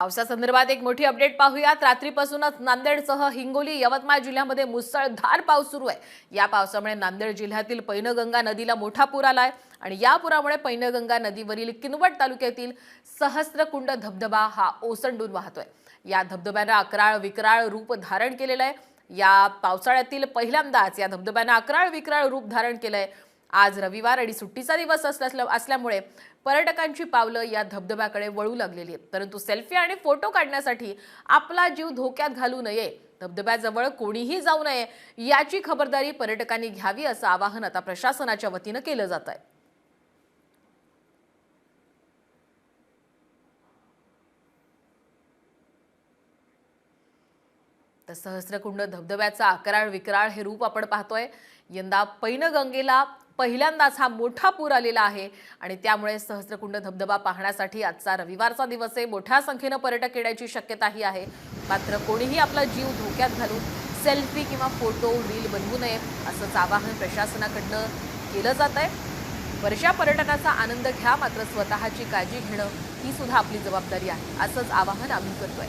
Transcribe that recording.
पावसासंदर्भात एक मोठी अपडेट पाहूयात. रात्रीपासूनच नांदेडसह हिंगोली यवतमाळ जिल्ह्यामध्ये मुसळधार पाऊस सुरू आहे. या पावसामुळे नांदेड जिल्ह्यातील पैनगंगा नदीला मोठा पूर आलाय आणि या पुरामुळे पैनगंगा नदीवरील किनवट तालुक्यातील सहस्त्रकुंड धबधबा हा ओसंडून वाहतोय. या धबधब्यानं अकराळ विकराळ रूप धारण केलेलं आहे. या पावसाळ्यातील पहिल्यांदाच या धबधब्यानं अकराळ विकराळ रूप धारण केलंय. आज रविवार आणि सुट्टीचा दिवस असल्या असल्यामुळे पर्यटकांची पावलं या धबधब्याकडे वळू लागलेली आहेत. परंतु सेल्फी आणि फोटो काढण्यासाठी आपला जीव धोक्यात घालू नये. धबधब्याजवळ कोणीही जाऊ नये याची खबरदारी पर्यटकांनी घ्यावी असं आवाहन आता प्रशासनाच्या वतीनं केलं जात आहे. तर सहस्रकुंड धबधब्याचा अकराळ विकराळ हे रूप आपण पाहतोय. यंदा पैनगंगेला पहिल्यांदाच हा मोठा पूर आलेला आहे. आणि त्यामुळे सहस्रकुंड धबधबा पाहण्यासाठी आजचा रविवारचा दिवस आहे. मोठ्या संख्येनं पर्यटक येण्याची शक्यताही आहे. मात्र कोणीही आपला जीव धोक्यात घालून सेल्फी किंवा फोटो रील बनवू नये असंच आवाहन प्रशासनाकडनं केलं जात आहे वर्षा पर्यटनाचा आनंद घ्या मात्र स्वतःची काळजी घेणं ही सुद्धा आपली जबाबदारी आहे. असंच आवाहन आम्ही करतोय.